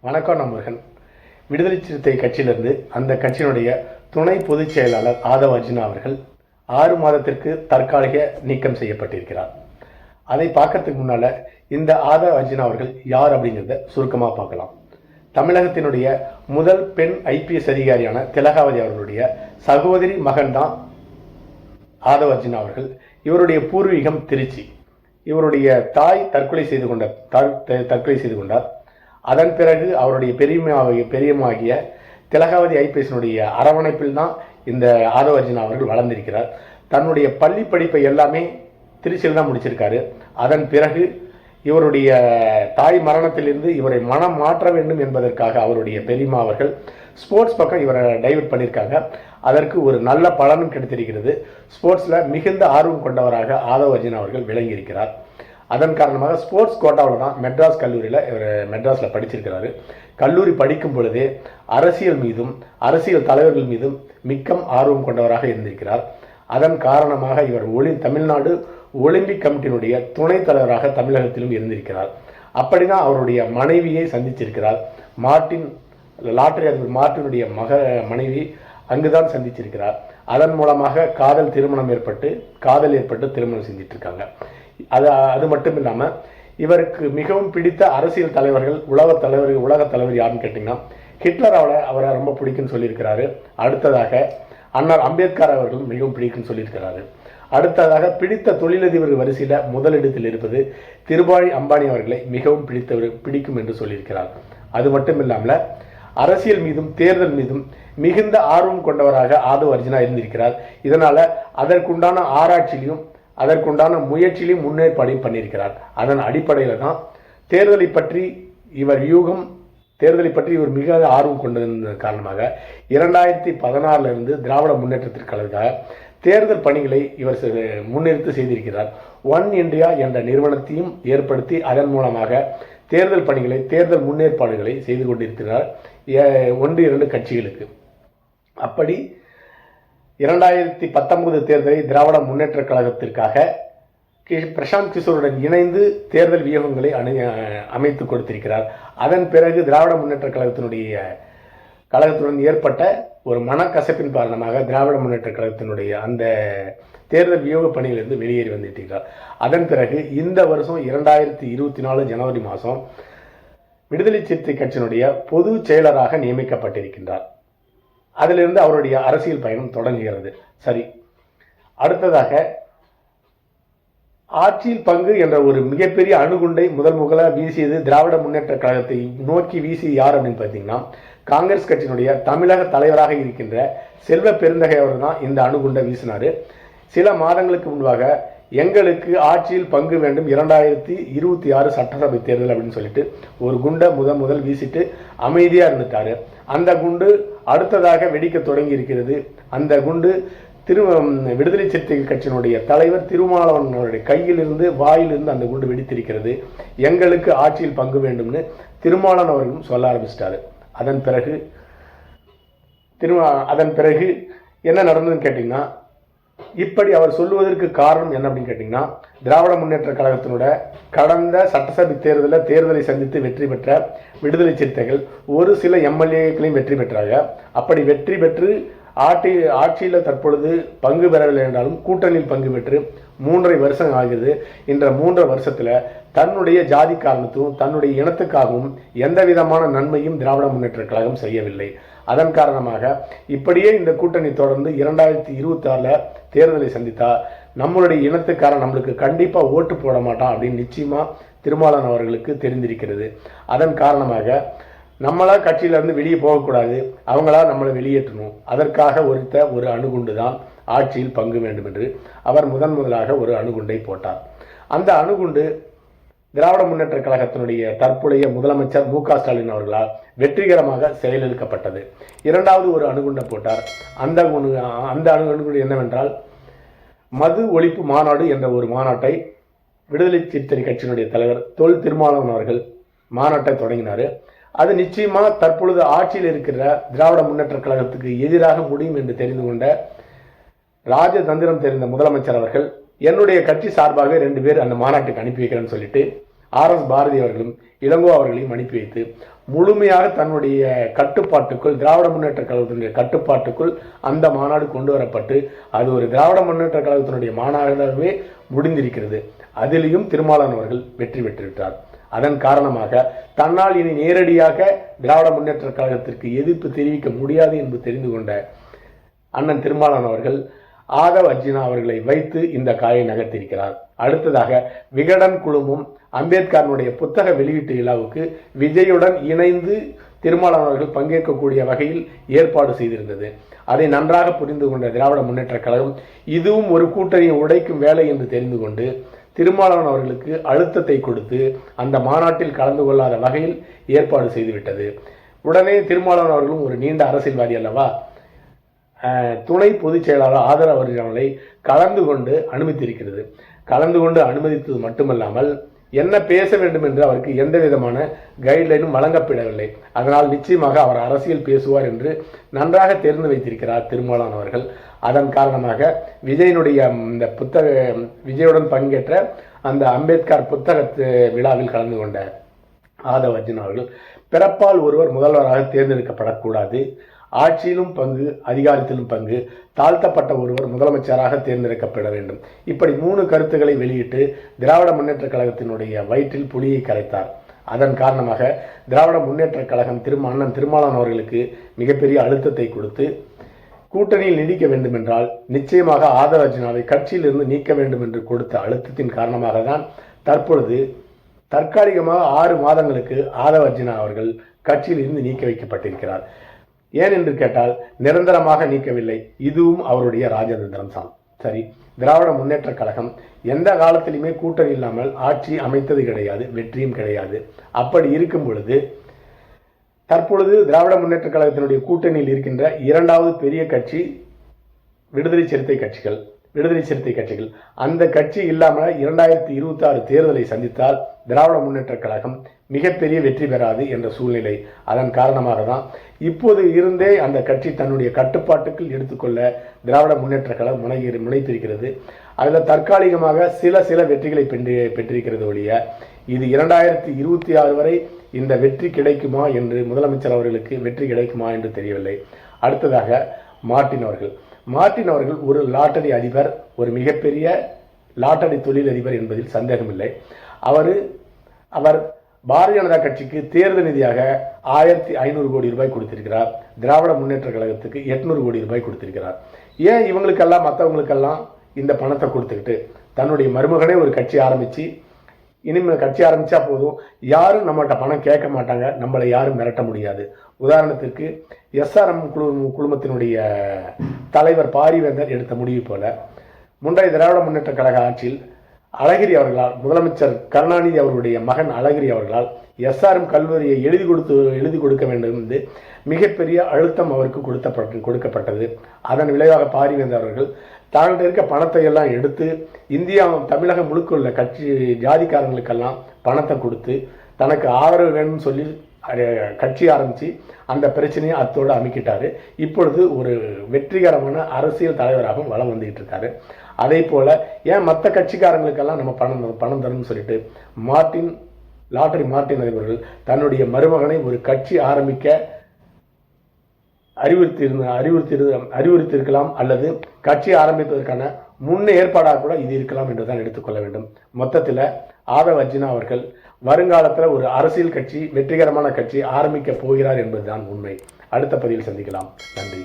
வணக்கம் நம்பர்கள் விடுதலை சிறுத்தை கட்சியிலிருந்து அந்த கட்சியினுடைய துணை பொதுச் செயலாளர் ஆதவ அர்ஜுனா அவர்கள் ஆறு மாதத்திற்கு தற்காலிக நீக்கம் செய்யப்பட்டிருக்கிறார். அதை பார்க்கறதுக்கு முன்னால இந்த ஆதவ அர்ஜுனா அவர்கள் யார் அப்படிங்கிறத சுருக்கமாக பார்க்கலாம். தமிழகத்தினுடைய முதல் பெண் ஐபிஎஸ் அதிகாரியான திலகாவதி அவர்களுடைய சகோதரி மகன் தான் ஆதவ அர்ஜுனா அவர்கள். இவருடைய பூர்வீகம் திருச்சி. இவருடைய தாய் தற்கொலை செய்து கொண்ட தாய் த- தற்கொலை செய்து கொண்டார். அதன் பிறகு அவருடைய பெரியமாகிய பெரியமாகிய திலகாவதி ஐபிஎஸ்னுடைய அரவணைப்பில் தான் இந்த ஆதவர்ஜினா அவர்கள் வளர்ந்திருக்கிறார். தன்னுடைய பள்ளி படிப்பை எல்லாமே திருச்சியில் தான் முடிச்சிருக்காரு. அதன் பிறகு இவருடைய தாய் மரணத்திலிருந்து இவரை மனம் மாற்ற வேண்டும் என்பதற்காக அவருடைய பெரியம்மா அவர்கள் ஸ்போர்ட்ஸ் பக்கம் இவரை டைவர்ட் பண்ணியிருக்காங்க. அதற்கு ஒரு நல்ல பலனும் கிடைத்திருக்கிறது. ஸ்போர்ட்ஸில் மிகுந்த ஆர்வம் கொண்டவராக ஆதவ் அர்ஜுன் அவர்கள் விளங்கியிருக்கிறார். அதன் காரணமாக ஸ்போர்ட்ஸ் கோட்டாவில் தான் மெட்ராஸ் கல்லூரியில் இவர் மெட்ராஸில் படிச்சிருக்கிறாரு. கல்லூரி படிக்கும் பொழுதே அரசியல் மீதும் அரசியல் தலைவர்கள் மீதும் மிக்கம் ஆர்வம் கொண்டவராக இருந்திருக்கிறார். அதன் காரணமாக இவர் ஒளி தமிழ்நாடு ஒலிம்பிக் கமிட்டியினுடைய துணைத் தலைவராக தமிழகத்திலும் இருந்திருக்கிறார். அப்படிதான் அவருடைய மனைவியை சந்திச்சிருக்கிறார். மார்ட்டின் லாட்டரி அதிபர் மார்ட்டினுடைய மக மனைவி அங்குதான் சந்திச்சிருக்கிறார். அதன் மூலமாக காதல் திருமணம் ஏற்பட்டு காதல் ஏற்பட்டு திருமணம் செஞ்சிட்ருக்காங்க. இருக்காங்க அது அது மட்டும் இல்லாமல் இவருக்கு மிகவும் பிடித்த அரசியல் தலைவர்கள் உலக தலைவர்கள் உலக தலைவர் யாருன்னு கேட்டிங்கன்னா ஹிட்லர் அவரை அவரை ரொம்ப பிடிக்கும்னு சொல்லியிருக்கிறாரு. அடுத்ததாக அண்ணார் அம்பேத்கர் அவர்கள் மிகவும் பிடிக்கும்னு சொல்லியிருக்கிறாரு. அடுத்ததாக பிடித்த தொழிலதிபர் வரிசையில் முதலிடத்தில் இருப்பது திருபாழி அம்பானி அவர்களை மிகவும் பிடித்தவர் பிடிக்கும் என்று சொல்லியிருக்கிறார். அது மட்டும் இல்லாமல் அரசியல் மீதும் தேர்தல் மீதும் மிகுந்த ஆர்வம் கொண்டவராக ஆதவ் அர்ஜுனா இருந்திருக்கிறார். இதனால் அதற்குண்டான ஆராய்ச்சியிலும் அதற்குண்டான முயற்சியிலையும் முன்னேற்பாடையும் பண்ணியிருக்கிறார். அதன் அடிப்படையில் தான் தேர்தலை பற்றி இவர் யூகம் தேர்தலை பற்றி இவர் மிக ஆர்வம் கொண்டிருந்த காரணமாக இரண்டாயிரத்தி பதினாறிலிருந்து திராவிட முன்னேற்றத்திற்காக தேர்தல் பணிகளை இவர் முன்னிறுத்து செய்திருக்கிறார். ஒன் இந்தியா என்ற நிறுவனத்தையும் ஏற்படுத்தி அதன் மூலமாக தேர்தல் பணிகளை தேர்தல் முன்னேற்பாடுகளை செய்து கொண்டிருக்கிறார் ஏ- ஒன்று இரண்டு கட்சிகளுக்கு. அப்படி இரண்டாயிரத்தி பத்தொன்பது தேர்தலை திராவிட முன்னேற்ற கழகத்திற்காக கி- பிரசாந்த் கிஷோருடன் இணைந்து தேர்தல் வியூகங்களை அணு அமைத்து கொடுத்திருக்கிறார். அதன் பிறகு திராவிட முன்னேற்ற கழகத்தினுடைய கழகத்துடன் ஏற்பட்ட ஒரு மனக்கசப்பின் காரணமாக திராவிட முன்னேற்ற கழகத்தினுடைய அந்த தேர்தல் வியோக பணியிலிருந்து வெளியேறி வந்துட்டிருக்கிறார் அதன் பிறகு இந்த வருஷம் இரண்டாயிரத்தி இருபத்தி நாலு ஜனவரி மாதம் விடுதலை சிறுத்தை கட்சியினுடைய பொது செயலராக நியமிக்கப்பட்டிருக்கின்றார். அதிலிருந்து அவருடைய அரசியல் பயணம் தொடங்குகிறது. சரி. அடுத்ததாக ஆட்சியில் பங்கு என்ற ஒரு மிகப்பெரிய அணுகுண்டை முதல் முதலாக வீசியது திராவிட முன்னேற்ற கழகத்தை நோக்கி வீசி யார் அப்படின்னு பார்த்தீங்கன்னா காங்கிரஸ் கட்சியினுடைய தமிழக தலைவராக இருக்கின்ற செல்வ பெருந்தகை அவர் தான் இந்த அணுகுண்டை வீசினாரு. சில மாதங்களுக்கு முன்பாக எங்களுக்கு ஆட்சியில் பங்கு வேண்டும் இரண்டாயிரத்தி இருபத்தி ஆறு சட்டசபை தேர்தல் அப்படின்னு சொல்லிட்டு ஒரு குண்டை முதன் முதல் வீசிட்டு அமைதியாக இருந்துட்டாரு. அந்த குண்டு அடுத்ததாக வெடிக்க தொடங்கி இருக்கிறது. அந்த குண்டு திரு விடுதலை சிறுத்தைகள் கட்சியினுடைய தலைவர் திருமாவளவனுடைய கையிலிருந்து வாயிலிருந்து அந்த குண்டு வெடித்திருக்கிறது. எங்களுக்கு ஆட்சியில் பங்கு வேண்டும்னு திருமாவளவன் அவர்களும் சொல்ல ஆரம்பிச்சிட்டாரு. அதன் பிறகு திருமா அதன் பிறகு என்ன நடந்ததுன்னு கேட்டிங்கன்னா இப்படி அவர் சொல்லுவதற்கு காரணம் என்ன அப்படின்னு கேட்டிங்கன்னா திராவிட முன்னேற்ற கழகத்தினோட கடந்த சட்டசபை தேர்தலில் தேர்தலை சந்தித்து வெற்றி பெற்ற விடுதலை சிறுத்தைகள் ஒரு சில எம்எல்ஏக்களையும் வெற்றி பெற்றாங்க. அப்படி வெற்றி பெற்று ஆட்சி ஆட்சியில் தற்பொழுது பங்கு பெறவில்லை என்றாலும் கூட்டணியில் பங்கு பெற்று மூன்றரை வருஷம் ஆகுது என்ற மூன்றரை வருஷத்துல தன்னுடைய ஜாதி காரணத்தும் தன்னுடைய இனத்துக்காகவும் எந்த விதமான நன்மையும் திராவிட முன்னேற்ற கழகம் செய்யவில்லை. அதன் காரணமாக இப்படியே இந்த கூட்டணி தொடர்ந்து இரண்டாயிரத்தி இருபத்தி ஆறுல தேர்தலை சந்தித்தா நம்மளுடைய இனத்துக்காரன் நம்மளுக்கு கண்டிப்பாக ஓட்டு போட மாட்டான் அப்படின்னு நிச்சயமாக திருமாலன் அவர்களுக்கு தெரிந்திருக்கிறது. அதன் காரணமாக நம்மளா கட்சியிலேருந்து வெளியே போகக்கூடாது அவங்களா நம்மளை வெளியேற்றணும். அதற்காக ஒருத்த ஒரு அணுகுண்டு தான் ஆட்சியில் பங்கு வேண்டும் என்று அவர் முதன் முதலாக ஒரு அணுகுண்டை போட்டார். அந்த அணுகுண்டு திராவிட முன்னேற்ற கழகத்தினுடைய தற்போதைய முதலமைச்சர் மு க ஸ்டாலின் அவர்களால் வெற்றிகரமாக செயலிழக்கப்பட்டது இரண்டாவது ஒரு அணுகுண்டை போட்டார். அந்த அணு அந்த அணுகுண்டு என்னவென்றால் மது ஒழிப்பு மாநாடு என்ற ஒரு மாநாட்டை விடுதலை சிறுத்தை கட்சியினுடைய தலைவர் தொல் திருமாவளவன் அவர்கள் மாநாட்டை தொடங்கினார். அது நிச்சயமாக தற்பொழுது ஆட்சியில் இருக்கிற திராவிட முன்னேற்ற கழகத்துக்கு எதிராக முடியும் என்று தெரிந்து கொண்ட ராஜதந்திரம் தெரிந்த முதலமைச்சர் அவர்கள் என்னுடைய கட்சி சார்பாக ரெண்டு பேர் அந்த மாநாட்டுக்கு அனுப்பி வைக்கிறேன்னு சொல்லிட்டு ஆர் எஸ் பாரதி அவர்களும் இளங்கோ அவர்களையும் அனுப்பி வைத்து முழுமையாக தன்னுடைய கட்டுப்பாட்டுக்குள் திராவிட முன்னேற்ற கழகத்தினுடைய கட்டுப்பாட்டுக்குள் அந்த மாநாடு கொண்டு வரப்பட்டு அது ஒரு திராவிட முன்னேற்ற கழகத்தினுடைய மாநாடாகவே முடிந்திருக்கிறது. அதிலையும் திருமாலன் அவர்கள் வெற்றி பெற்றுவிட்டார். அதன் காரணமாக தன்னால் இனி நேரடியாக திராவிட முன்னேற்ற கழகத்திற்கு எதிர்ப்பு தெரிவிக்க முடியாது என்று தெரிந்து கொண்ட அண்ணன் திருமாலன் அவர்கள் ஆதவ் அர்ஜுனா அவர்களை வைத்து இந்த காயை நகர்த்தியிருக்கிறார். அடுத்ததாக விகடன் குழுமம் அம்பேத்கரனுடைய புத்தக வெளியீட்டு விழாவுக்கு விஜயுடன் இணைந்து திருமாவளவன் அவர்கள் பங்கேற்கக்கூடிய வகையில் ஏற்பாடு செய்திருந்தது. அதை நன்றாக புரிந்து கொண்ட திராவிட முன்னேற்ற கழகம் இதுவும் ஒரு கூட்டணியை உடைக்கும் வேலை என்று தெரிந்து கொண்டு திருமாவளவன் அவர்களுக்கு அழுத்தத்தை கொடுத்து அந்த மாநாட்டில் கலந்து கொள்ளாத வகையில் ஏற்பாடு செய்துவிட்டது. உடனே திருமாவளவன் அவர்களும் ஒரு நீண்ட அரசியல்வாதி அல்லவா? துணை பொதுச் செயலாளர் ஆதரவு அவர்களை கலந்து கொண்டு அனுமதித்திருக்கிறது. கலந்து கொண்டு அனுமதித்தது மட்டுமல்லாமல் என்ன பேச வேண்டும் என்று அவருக்கு எந்த விதமான கைட்லைனும் வழங்கப்படவில்லை. அதனால் நிச்சயமாக அவர் அரசியல் பேசுவார் என்று நன்றாக தெரிந்து வைத்திருக்கிறார் திருமாவளவன் அவர்கள். அதன் காரணமாக விஜயனுடைய இந்த புத்தக விஜயுடன் பங்கேற்ற அந்த அம்பேத்கர் புத்தக விழாவில் கலந்து கொண்ட ஆதவ் அர்ஜுன் அவர்கள் பிறப்பால் ஒருவர் முதல்வராக தேர்ந்தெடுக்கப்படக்கூடாது. ஆட்சியிலும் பங்கு அதிகாரத்திலும் பங்கு தாழ்த்தப்பட்ட ஒருவர் முதலமைச்சராக தேர்ந்தெடுக்கப்பட வேண்டும். இப்படி மூணு கருத்துக்களை வெளியிட்டு திராவிட முன்னேற்ற கழகத்தினுடைய வயிற்றில் புலியை கரைத்தார். அதன் காரணமாக திராவிட முன்னேற்ற கழகம் திரு அண்ணன் திருமாவளவன் அவர்களுக்கு மிகப்பெரிய அழுத்தத்தை கொடுத்து கூட்டணியில் நீடிக்க வேண்டும் என்றால் நிச்சயமாக ஆதவ கட்சியிலிருந்து நீக்க வேண்டும் என்று கொடுத்த அழுத்தத்தின் காரணமாக தான் தற்பொழுது தற்காலிகமாக ஆறு மாதங்களுக்கு ஆதவ அர்ஜுனா அவர்கள் கட்சியில் இருந்து நீக்க வைக்கப்பட்டிருக்கிறார். ஏன் என்று கேட்டால் நிரந்தரமாக நீக்கவில்லை. இதுவும் அவருடைய ராஜதந்திரம் தான். சரி திராவிட முன்னேற்ற கழகம் எந்த காலத்திலுமே கூட்டணி இல்லாமல் ஆட்சி அமைத்தது கிடையாது வெற்றியும் கிடையாது. அப்படி இருக்கும் பொழுது தற்பொழுது திராவிட முன்னேற்ற கழகத்தினுடைய கூட்டணியில் இருக்கின்ற இரண்டாவது பெரிய கட்சி விடுதலை சிறுத்தை கட்சிகள். விடுதலை சிறுத்தை கட்சிகள். அந்த கட்சி இல்லாமல் இரண்டாயிரத்தி இருபத்தி ஆறு தேர்தலை சந்தித்தால் திராவிட முன்னேற்ற கழகம் மிகப்பெரிய வெற்றி பெறாது என்ற சூழ்நிலை அதன் காரணமாக தான் இப்போது இருந்தே அந்த கட்சி தன்னுடைய கட்டுப்பாட்டுக்குள் எடுத்துக்கொள்ள திராவிட முன்னேற்ற கழகம் முனை முனைத்திருக்கிறது அதில் தற்காலிகமாக சில சில வெற்றிகளை பெற்று பெற்றிருக்கிறது ஒழிய இது இரண்டாயிரத்தி இருபத்தி ஆறு வரை இந்த வெற்றி கிடைக்குமா என்று முதலமைச்சர் அவர்களுக்கு வெற்றி கிடைக்குமா என்று தெரியவில்லை. அடுத்ததாக மார்ட்டின் அவர்கள். மார்ட்டின் அவர்கள் ஒரு லாட்டரி அதிபர் ஒரு மிகப்பெரிய லாட்டரி தொழிலதிபர் என்பதில் சந்தேகமில்லை. அவர் அவர் பாரதிய ஜனதா கட்சிக்கு தேர்தல் நிதியாக ஆயிரத்தி ஐநூறு கோடி ரூபாய் கொடுத்திருக்கிறார். திராவிட முன்னேற்ற கழகத்துக்கு எட்நூறு கோடி ரூபாய் கொடுத்திருக்கிறார். ஏன் இவங்களுக்கெல்லாம் மற்றவங்களுக்கெல்லாம் இந்த பணத்தை கொடுத்துக்கிட்டு தன்னுடைய மருமகனே ஒரு கட்சி ஆரம்பித்து இனிமேல் கட்சி ஆரம்பிச்சா போதும். யாரும் நம்மகிட்ட பணம் கேட்க மாட்டாங்க. நம்மளை யாரும் மிரட்ட முடியாது. உதாரணத்திற்கு எஸ்ஆர்எம் குழு குழுமத்தினுடைய தலைவர் பாரிவேந்தர் எடுத்த முடிவு போல முந்தைய திராவிட முன்னேற்ற கழக ஆட்சியில் அழகிரி அவர்களால் முதலமைச்சர் கருணாநிதி அவர்களுடைய மகன் அழகிரி அவர்களால் எஸ்ஆர்எம் கல்லூரியை எழுதி கொடுத்து எழுதி கொடுக்க வேண்டும் என்று மிகப்பெரிய அழுத்தம் அவருக்கு கொடுத்தப்பட்டு கொடுக்கப்பட்டது. அதன் விளைவாக பாரிவேந்தர் அவர்கள் தாங்கள்ட்ட இருக்க பணத்தை எல்லாம் எடுத்து இந்தியா தமிழகம் முழுக்க உள்ள கட்சி ஜாதிக்காரங்களுக்கெல்லாம் பணத்தை கொடுத்து தனக்கு ஆதரவு வேணும்னு சொல்லி கட்சி ஆரம்பித்து அந்த பிரச்சனையை அத்தோடு அமைக்கிட்டாரு. இப்பொழுது ஒரு வெற்றிகரமான அரசியல் தலைவராகவும் வலம் வந்துகிட்டு இருக்காரு. அதே போல் ஏன் மற்ற கட்சிக்காரங்களுக்கெல்லாம் நம்ம பணம் தரும், பணம் தரணும்னு சொல்லிட்டு மார்ட்டின் லாட்டரி மார்ட்டின் அதிபர்கள் தன்னுடைய மருமகனை ஒரு கட்சி ஆரம்பிக்க அறிவுறுத்தி இருந்த அறிவுறுத்தி அறிவுறுத்தியிருக்கலாம் அல்லது கட்சி ஆரம்பிப்பதற்கான முன்ன ஏற்பாடாக கூட இது இருக்கலாம் என்று தான் எடுத்துக்கொள்ள வேண்டும். மொத்தத்தில் ஆதவ் அர்ஜுனா அவர்கள் வருங்காலத்தில் ஒரு அரசியல் கட்சி வெற்றிகரமான கட்சி ஆரம்பிக்க போகிறார் என்பதுதான் உண்மை. அடுத்த பதிவில் சந்திக்கலாம். நன்றி.